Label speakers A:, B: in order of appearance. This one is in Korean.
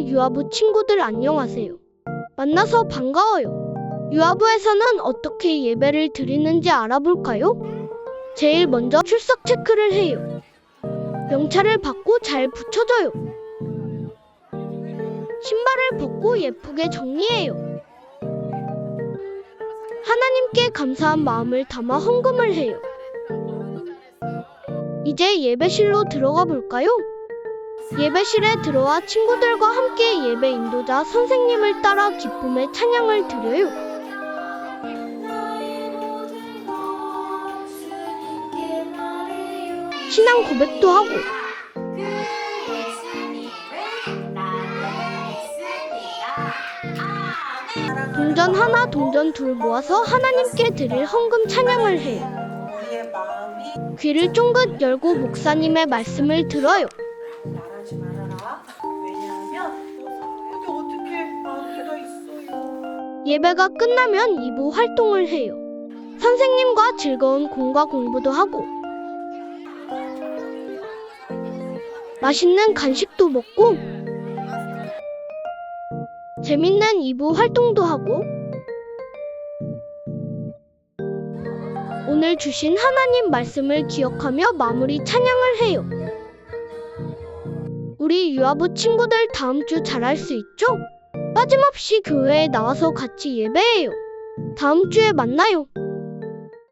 A: 유아부 친구들 안녕하세요. 만나서 반가워요. 유아부에서는 어떻게 예배를 드리는지 알아볼까요? 제일 먼저 출석 체크를 해요. 명찰을 받고 잘 붙여줘요. 신발을 벗고 예쁘게 정리해요. 하나님께 감사한 마음을 담아 헌금을 해요. 이제 예배실로 들어가 볼까요? 예배실에 들어와 친구들과 함께 예배 인도자 선생님을 따라 기쁨의 찬양을 드려요. 신앙 고백도 하고 동전 하나, 동전 둘 모아서 하나님께 드릴 헌금 찬양을 해요. 귀를 쫑긋 열고 목사님의 말씀을 들어요.
B: 말하지 말아라. 왜냐하면 여기 어떻게 마귀가 있어요.
A: 예배가 끝나면 2부 활동을 해요. 선생님과 즐거운 공과 공부도 하고 맛있는 간식도 먹고 재밌는 2부 활동도 하고 오늘 주신 하나님 말씀을 기억하며 마무리 찬양을 해요. 우리 유아부 친구들 다음 주 잘할 수 있죠? 빠짐없이 교회에 나와서 같이 예배해요. 다음 주에 만나요.